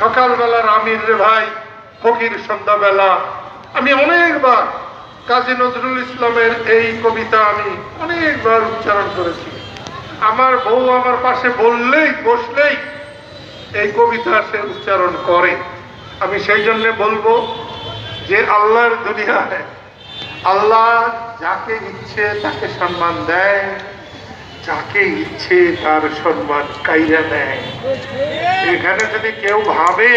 সকালবেলার আমির রে ভাই, ফকির সন্ধ্যাবেলা। আমি অনেকবার কাজী নজরুল ইসলামের এই কবিতা আমি অনেকবার উচ্চারণ করেছি। আমার বউ আমার পাশে বললেই, বসলেই এই কবিতা সে উচ্চারণ করে। আমি সেই জন্য বলব যে আল্লাহর দুনিয়ায় আল্লাহ যাকে ইচ্ছে তাকে সম্মান দেয়। যাকে ইচ্ছে তার সম্মান কাইরা দেয় এখানে যদি কেউ ভাবে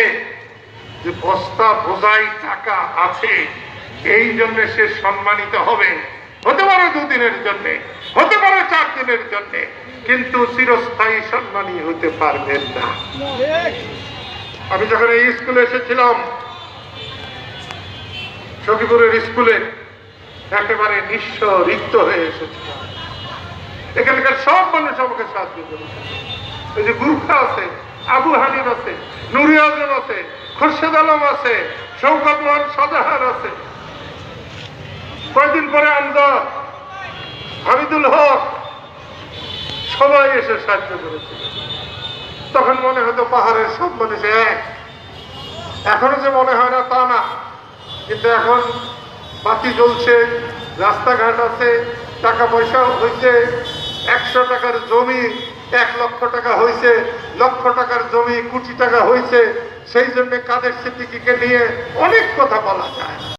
যে বস্তা বোঝাই টাকা আছে, এই জন্য সে সম্মানিত হবে। হতে পারে দুদিনের জন্য, হতে পারে চার দিনের জন্য, কিন্তু চিরস্থায়ী সম্মানী হতে পারবেন না। আমি যখন এই স্কুলে এসেছিলাম, সখীপুরের স্কুলে একেবারে নিঃস্ব রিক্ত হয়ে এসেছিলাম। এখানকার সব মানুষ আমাকে সাহায্য করেছে এই যে গুরখা আছে, আবু হানিফ আছে, নুরি আজম আছে, খোরশেদ আলম আছে শৌকত মোহন সাজাহার আছে। কয়েকদিন পরে আমদার হামিদুল হক সবাই এসে সাহায্য করেছে। তখন মনে হতো পাহাড়ের সব মানুষ এক। এখনও যে মনে হয় না তা না। কিন্তু এখন বাতি জ্বলছে, রাস্তাঘাট আছে, টাকা পয়সা হয়েছে একশো টাকার জমি, এক লক্ষ টাকা হয়েছে লক্ষ টাকার জমি, কোটি টাকা হয়েছে সেই জন্য কাদের সিদ্দিকিকে নিয়ে অনেক কথা বলা যায়।